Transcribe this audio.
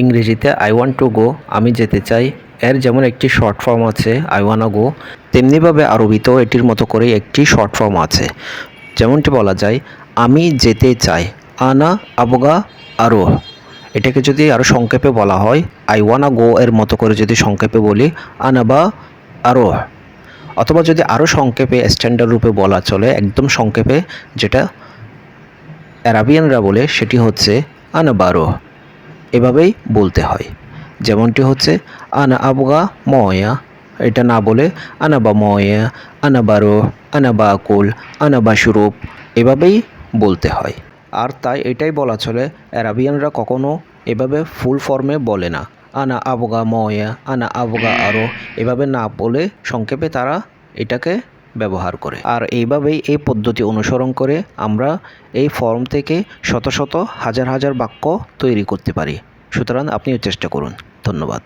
ইংরেজিতে I want to go আমি যেতে চাই। এর যেমন একটি শর্ট ফর্ম আছে আই ওয়ানা গো তেমনিভাবে আরবিতেও এটির মতো করে একটি শর্ট ফর্ম আছে। যেমনটি বলা যায়, আমি যেতে চাই, আনা আবগা আরও। এটাকে যদি আরও সংক্ষেপে বলা হয় আই ওয়ানা গো এর মতো করে যদি সংক্ষেপে বলি, আনাবা আরও। অথবা যদি আরও সংক্ষেপে স্ট্যান্ডার্ড রূপে বলা চলে, একদম সংক্ষেপে, যেটা অ্যারাবিয়ানরা বলে, সেটি হচ্ছে আনাবারো এভাবেই বলতে হয়। যেমনটি হচ্ছে, আনা আবগা ময়া। এটা না বলে আনাবা ময়া। আনাবারো আনাবাকুল আনাবা সুরূপ। এভাবেই বলতে হয়। আর তাই এটাই বলা চলে, অ্যারাবিয়ানরা কখনো এভাবে ফুল ফর্মে বলে না, আনা আবগা ময়া। আনা আবগা আরও। এভাবে না বলে সংক্ষেপে তারা এটাকে ব্যবহার করে। আর এইভাবেই এই পদ্ধতি অনুসরণ করে আমরা এই ফর্ম থেকে শত শত হাজার হাজার বাক্য তৈরি করতে পারি। সুতরাং আপনিও চেষ্টা করুন। ধন্যবাদ।